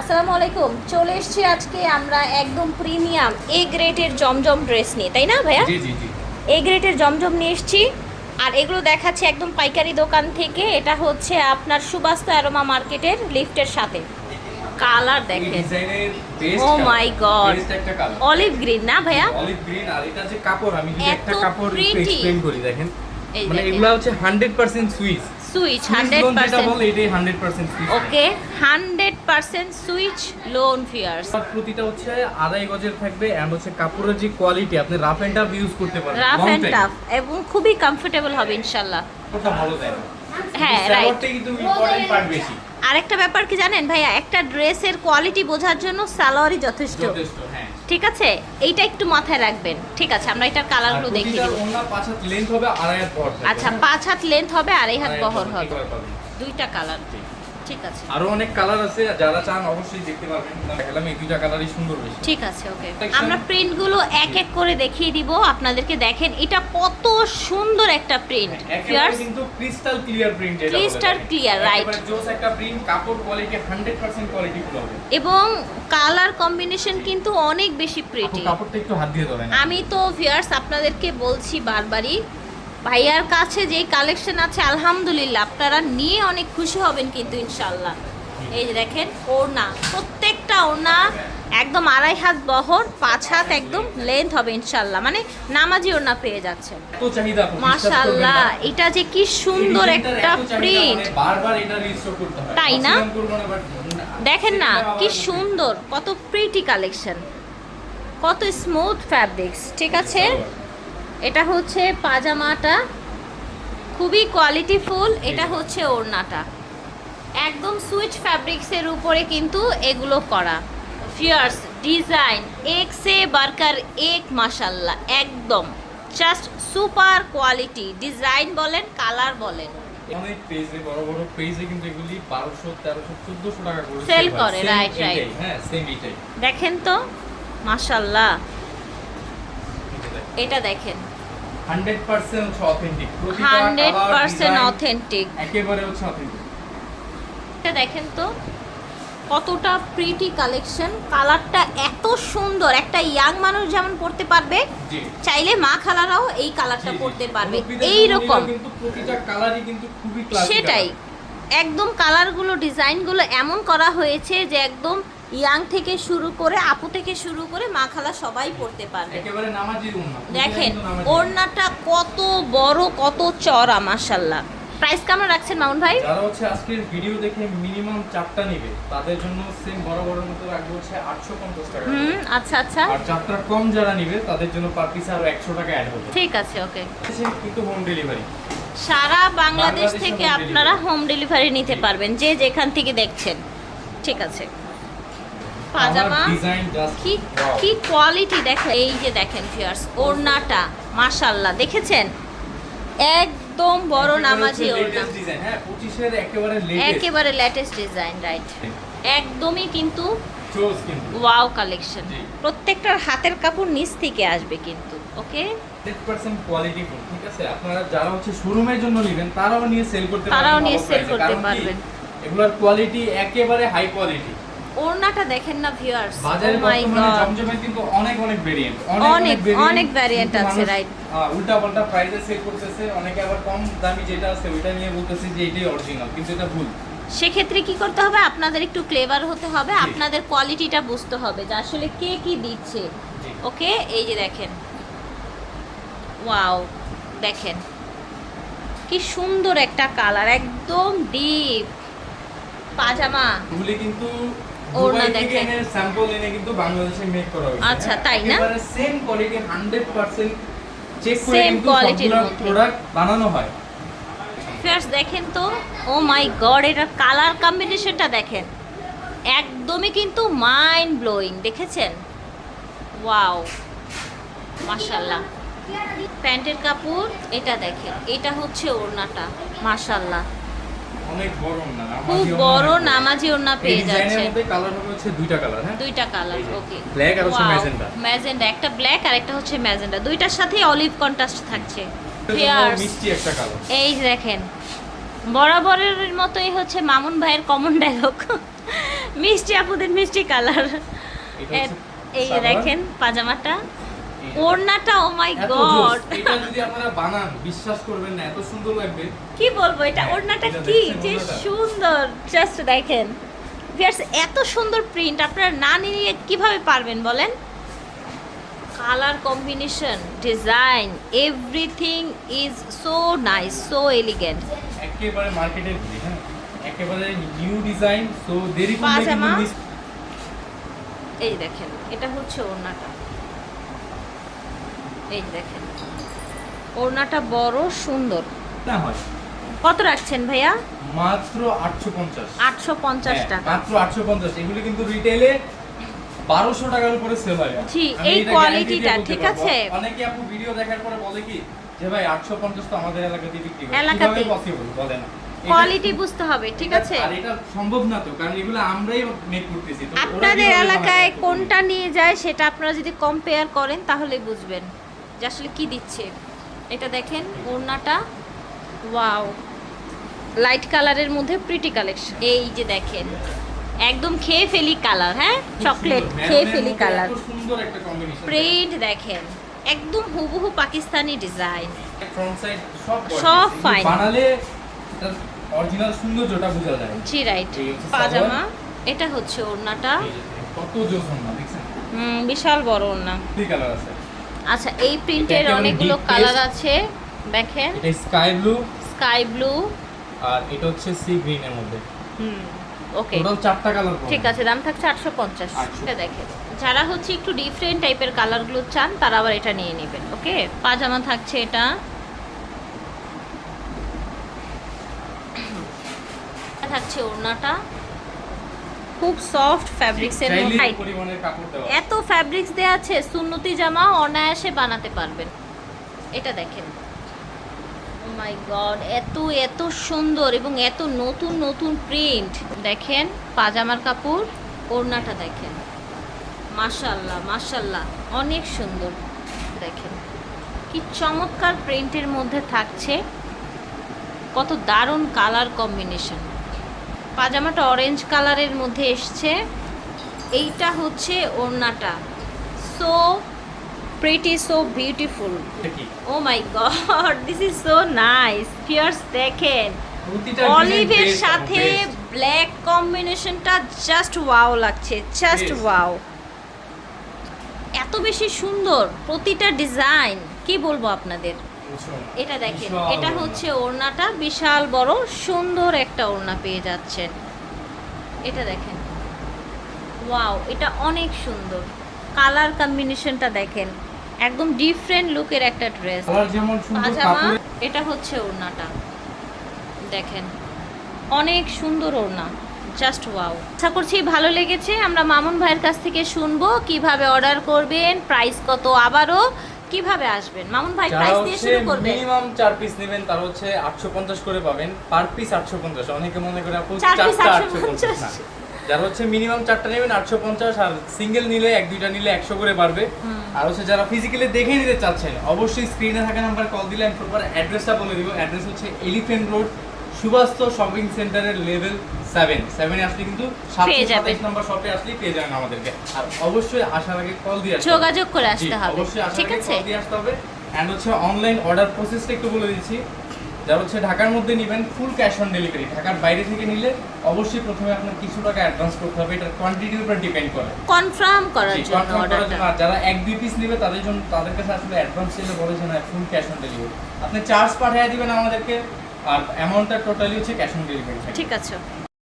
আসসালামু আলাইকুম। চলে এসেছি আজকে আমরা একদম প্রিমিয়াম এ গ্রেডের জমজম ড্রেস নিয়ে তাই না ভাইয়া? এ গ্রেডের জমজম নিয়ে এসেছি। আর এগুলো দেখাচ্ছে একদম পাইকারি দোকান থেকে। এটা হচ্ছে আপনার সুবাস্তা অ্যারোমা মার্কেটের লিফটের সাথে। কালার দেখেন. বেস্ট একটা কালার। অলিভ গ্রিন না ভাইয়া? অলিভ গ্রিন আর এটা যে কাপড় আমি একটা কাপড় এক্সপ্লেইন করি দেখেন। মানে। এগুলা হচ্ছে 100% সুইস সুইচ হান্ড্রেড পার্সেন্ট বলে এটাই 100% Swiss okay hundred percent Swiss lawn fierce প্রতিটা হচ্ছে আড়াই গজের থাকবে এন্ড হচ্ছে কাপড়ের যে কোয়ালিটি আপনি রাফ এন্ড টাফ ইউজ করতে পারবেন রাফ অ্যান্ড টাফ এবং খুবই কমফোর্টেবল হবে ইনশাল্লাহ কাপড়টা ভালো দেয় হ্যাঁ রাইট কিন্তু ইম্পর্টেন্ট পার্ট বেশি। আরেকটা ব্যাপার কি জানেন ভাইয়া? একটা ড্রেসের কোয়ালিটি বোঝার জন্য সালোয়ারই যথেষ্ট। যথেষ্ট হ্যাঁ। ঠিক আছে? এইটা একটু মাথায় রাখবেন। ঠিক আছে আমরা এটার কালারগুলো দেখি প্রতিটা পাঁচ হাত লেন্থ হবে আড়াই হাত আচ্ছা? পাঁচ হাত লেন্থ হবে আড়াই হাত বহর হবে। দুইটা কালার। ঠিক আছে। আরও অনেক কালার আছে যারা চান অবশ্যই দেখতে পারবেন। দেখালাম এই দুইটা কালারই সুন্দর বেশি। ঠিক আছে ওকে আমরা প্রিন্টগুলো এক এক করে দেখিয়ে দিব আপনাদেরকে দেখেন এটা কত সুন্দর একটা প্রিন্ট একেবারে কিন্তু ক্রিস্টাল ক্লিয়ার প্রিন্ট এটা Crystal দেখেন। clear, জোস একটা প্রিন্ট কাপড় কোয়ালিটি 100% কোয়ালিটি ফুল হবে। এবং কালার কম্বিনেশন কিন্তু অনেক বেশি প্রিটি কাপড়টা একটু হাত দিয়ে ধরেন। আমি তো ভিয়ার্স আপনাদেরকে বলছি বারবারই ভাইয়ার কাছে যেই কালেকশন আছে আলহামদুলিল্লাহ আপনারা নিয়ে অনেক খুশি হবেন কিন্তু ইনশাল্লাহ। এই যে দেখেন ওড়না প্রত্যেকটা ওড়না একদম আড়াই হাত বহর পাঁচ হাত একদম লেন্থ হবে ইনশাল্লাহ। মানে নামাজি ওড়না পেয়ে যাচ্ছে মাশাল্লাহ এটা যে কি সুন্দর একটা প্রিন্ট মানে তাই না? দেখেন না কি সুন্দর কত প্রিটি কালেকশন কত স্মুথ ফ্যাব্রিক্স ঠিক আছে? এটা হচ্ছে পাজামাটা। খুবই কোয়ালিটিফুল এটা হচ্ছে ওড়নাটা। একদম সুইচ ফ্যাব্রিক্সের উপরে কিন্তু এগুলো করা। ফিয়ার্স ডিজাইন এক সে বার্কার এক মাশাল্লাহ একদম। জাস্ট সুপার কোয়ালিটি ডিজাইন বলেন কালার বলেন। অনেক পেজে বড় বড় পেজে কিন্তু এগুলি 1200 1300 1400 টাকা করে sell করে, right, right. হ্যাঁ সেম এটাই। দেখেন তো মাশাল্লাহ। এটা দেখেন। 100% হচ্ছে অথেন্টিক। প্রতিটা hundred colour, percent design authentic. একেবারে হচ্ছে অথেন্টিক। এটা দেখেন তো কতটা প্রিটি কালেকশন কালারটা এত সুন্দর। একটা ইয়াং মানুষ যেমন পড়তে পারবে চাইলে মা খালারাও এই কালারটা। পড়তে পারবে। এই রকম। সেটাই। একদম কালারগুলো ডিজাইনগুলো এমন করা হয়েছে যে একদম ইয়াং থেকে শুরু করে আপু থেকে শুরু করে মা খালা সবাই পড়তে পারবে। দেখেন ওড়নাটা কত বড় কত চড়া মাশাল্লাহ প্রাইস কেমন রাখছেন মামুন ভাই? যারা হচ্ছে আজকের ভিডিও দেখে মিনিমাম চারটা নিবে তাদের জন্য সেম বড় বড় মতো রাখব হচ্ছে 850 টাকা। হুম আচ্ছা আচ্ছা। আর চারটা কম যারা নিবে তাদের জন্য পার পিস আরও 100 টাকা অ্যাড হবে। ঠিক আছে ওকে কিন্তু হোম ডেলিভারি সারা বাংলাদেশ থেকে আপনারা হোম ডেলিভারি নিতে পারবেন যে যেখান থেকে দেখছেন। ঠিক আছে। পাজামা? কি কি কোয়ালিটি দেখেন এই যে দেখেন ফিয়ার্স ওড়নাটা মাশাল্লাহ দেখেছেন? একদম বড় নামাজি ওড়না। হ্যাঁ 25 এর একেবারে লেটেস্ট ডিজাইন রাইট একদমই কিন্তু ওয়াও কালেকশন প্রত্যেকটার হাতের কাপড় নিচ থেকে আসবে কিন্তু ওকে কোয়ালিটি ঠিক আছে? আপনারা যারা হচ্ছে শোরুমের জন্য নেবেন তারাও নিয়ে সেল করতে পারবেন তারাও নিয়ে এ। করতে পারবেন। এগুলোর কোয়ালিটি একেবারে হাই কোয়ালিটি ওড়নাটা দেখেন না ভিউয়ার্স বাজারে মাই বর্তমানে গড জমজমের কিন্তু অনেক অনেক ভেরিয়েন্ট অনেক, অনেক variant আছে, রাইট উল্টা পাল্টা প্রাইসে সেল করতেছে অনেকে আবার কম দামি যেটা আছে ওইটা নিয়ে বলতেছে যে এটাই অরিজিনাল কিন্তু এটা ভুল। সেক্ষেত্রে কি করতে হবে? আপনাদের একটু ক্লেভার হতে হবে আপনাদের কোয়ালিটিটা বুঝতে হবে যে আসলে কে কি দিচ্ছে। ওকে? এই যে দেখেন। ওয়াও দেখেন। কি সুন্দর একটা কালার একদম ডিপ পাজামা। কিন্তু ওড়না দেখেন। স্যাম্পল এনে কিন্তু বাংলাদেশে মেক করা হয়েছে আচ্ছা? তাই না? সেম কোয়ালিটি 100% চেক করে Same কিন্তু quality র সবগুলো মধ্যে। প্রোডাক্ট বানানো হয় ফার্স্ট দেখেন তো ও মাই গড এটার কালার কম্বিনেশনটা দেখেন একদমই কিন্তু মাইন্ড ব্লোয়িং দেখেছেন ওয়াও মাশাল্লাহ প্যান্টের কাপড় এটা দেখেন এটা হচ্ছে ওড়নাটা মাশাল্লাহ অনেক বড় না খুব বড় নামাজি ওড়না পেয়ে যাচ্ছে। মধ্যে কালার হবে হচ্ছে দুইটা কালার হ্যাঁ? দুইটা কালার ওকে black আর হচ্ছে magenta। ম্যাজেন্ডা একটা ব্ল্যাক আর একটা হচ্ছে ম্যাজেন্ডা দুইটার সাথেই অলিভ কন্ট্রাস্ট থাকছে। মিষ্টি একটা কালার এই দেখেন বরাবরের মতোই হচ্ছে মামুন ভাইয়ের কমন ডায়লগ মিষ্টি আপুদের মিষ্টি কালার এই দেখেন পাজামাটা। ওড়নাটা ও মাই গড এটা যদি আপনারা বানান বিশ্বাস করবেন না এত সুন্দর লাগবে। কি বলব এটা হ্যাঁ, ওড়নাটা কি? যে সুন্দর। জাস্ট দেখেন। ভিউয়ার্স এত সুন্দর প্রিন্ট আপনারা না নিয়ে কীভাবে পারবেন বলেন? Colour combination design everything is so nice so elegant একেবারে মার্কেটের ঘুরি হ্যাঁ একেবারে নিউ ডিজাইন সো দেরি এই দেখেন এটা হচ্ছে ওড়নাটা। এই দেখেন। ওড়নাটা বড় সুন্দর। না হয়। কত রাখছেন ভাইয়া? মাত্র 850 আটশো পঞ্চাশ হ্যাঁ, টাকা। মাত্র 850 এগুলো কিন্তু রিটেলে 1200 টাকার উপরে সেল হয়। জি, এই এটা quality guarantee দিয়ে টা, বলতে ঠিক আছে? অনেকে আপু ভিডিও দেখার পরে বলে কি যে ভাই 850 তো আমাদের এলাকাতে বিক্রি হয়। এলাকাতেই। কীভাবে পসিবল বলে না। কোয়ালিটি বুঝতে হবে ঠিক আছে? আর এটা সম্ভব না তো কারণ এগুলো আমরাই মেক করতেছি। তো আপনাদের এলাকায় কোনটা নিয়ে যায় সেটা আপনারা যদি কম্পেয়ার করেন তাহলে বুঝবেন। যে আসলে কি দিচ্ছে? এটা দেখেন ওড়নাটা ওয়াও। লাইট কালারের মধ্যে প্রিটি কালেকশন এই যে দেখেন একদম খেয়ে ফেলি কালার হ্যাঁ? চকলেট খেয়ে ফেলি কালার প্রিন্ট দেখেন। একদম হুবহু পাকিস্তানি ডিজাইন সব fine। বানালে অরিজিনাল সৌন্দর্যটা বোঝা যায়। জি রাইট পাজামা এটা হচ্ছে ওড়নাটা। কত জোস দেখছেন? হুম, বিশাল বড় ওড়না। থ্রি কালার আছে। আচ্ছা এই প্রিন্টের অনেকগুলো কালার আছে দেখেন। এটা স্কাই ব্লু স্কাই ব্লু আর এটা হচ্ছে সি গ্রিন এর মধ্যে। হুম ওকে টোটাল চারটা কালার ঠিক আছে দাম থাকছে আটশো পঞ্চাশ। 850 এটা দেখেন। যারা হচ্ছে একটু ডিফারেন্ট টাইপের কালারগুলো চান তারা আবার এটা নিয়ে নেবেন ওকে পাজামা থাকছে এটা। থাকছে ওড়নাটা। খুব সফট ফ্যাব্রিক্সের মধ্যে। এত ফ্যাব্রিক্স দেওয়া আছে। সুন্নতি জামা অনায়াসে বানাতে পারবেন। এটা দেখেন। মাই গড এত এত সুন্দর এবং এত নতুন নতুন প্রিন্ট দেখেন পাজামার কাপড় ওড়নাটা দেখেন। মাশাল্লাহ মাশাল্লাহ অনেক সুন্দর। দেখেন কি চমৎকার প্রিন্টের মধ্যে থাকছে। কত দারুণ কালার কম্বিনেশন পাজামাটা অরেঞ্জ কালারের মধ্যে এসছে। এইটা হচ্ছে ওড়নাটা। So pretty so beautiful oh my God this is so nice fierce দেখেন। অলিভের সাথে ব্ল্যাক কম্বিনেশনটা জাস্ট ওয়াও লাগছে জাস্ট ওয়াও এত বেশি সুন্দর প্রতিটা ডিজাইন কি বলব আপনাদের? এটা দেখেন এটা। হচ্ছে ওড়নাটা বিশাল বড় সুন্দর একটা ওড়না পেয়ে যাচ্ছেন। এটা দেখেন। ওয়াও এটা অনেক সুন্দর। কালার কম্বিনেশনটা দেখেন একদম ডিফারেন্ট লুকের একটা ড্রেস। পাজামা এটা হচ্ছে ওড়নাটা। দেখেন অনেক সুন্দর ওড়না জাস্ট ওয়াও। আশা করছি ভালো লেগেছে আমরা মামুন ভাইয়ের কাছ থেকে শুনব কীভাবে অর্ডার করবেন প্রাইস কত আবারও। কীভাবে আসবেন? মামুন ভাই প্রাইস দিয়ে শুরু করবেন মিনিমাম চার পিস নেবেন তারা হচ্ছে আটশো পঞ্চাশ করে পাবেন। পার পিস আটশো পঞ্চাশ। অনেকে মনে করে আপু চার piece চারটা 850 আটশো পঞ্চাশ না। যারা হচ্ছে মিনিমাম চারটা নেবেন আটশো পঞ্চাশ। আর সিঙ্গেল নিলে এক দুইটা নিলে একশো করে পারবে আর হচ্ছে যারা ফিজিক্যালি দেখে নিতে চাচ্ছেন অবশ্যই স্ক্রিনে থাকা নাম্বার কল দিলে আমি প্রপার অ্যাড্রেসটা বলে দিব। অ্যাড্রেস হচ্ছে এলিফেন্ট রোড সুবাস্ত শপিং সেন্টারের লেভেল সেভেন সেভেনে আসলে কিন্তু সাতশো নম্বর শপে আসলেই পেয়ে যাবেন আমাদেরকে। আর অবশ্যই আসার আগে কল দিয়ে। যোগাযোগ করে আসতে হবে। অবশ্যই আসার আগে call দিয়ে আসতে হবে। এন্ড হচ্ছে অনলাইন অর্ডার প্রসেসটা একটু বলে দিচ্ছি। যারা হচ্ছে ঢাকার মধ্যে নেবেন ফুল ক্যাশ অন ডেলিভারি ঢাকার বাইরে থেকে নিলে অবশ্যই প্রথমে আপনার কিছু টাকা অ্যাডভান্স করতে হবে। এটা কোয়ান্টিটির উপর ডিপেন্ড করে। কনফার্ম করার জন্য confirm করার জন্য। আর যারা এক দুই পিস নেবে তাদের জন্য তাদের কাছে আসলে অ্যাডভান্স চাইলে বলে যে না ফুল ক্যাশ অন ডেলিভারি আপনি চার্জ পাঠিয়ে দিবেন আমাদেরকে। আর অ্যামাউন্টটা টোটালি হচ্ছে ক্যাশ অন ডেলিভারি ঠিক আছে।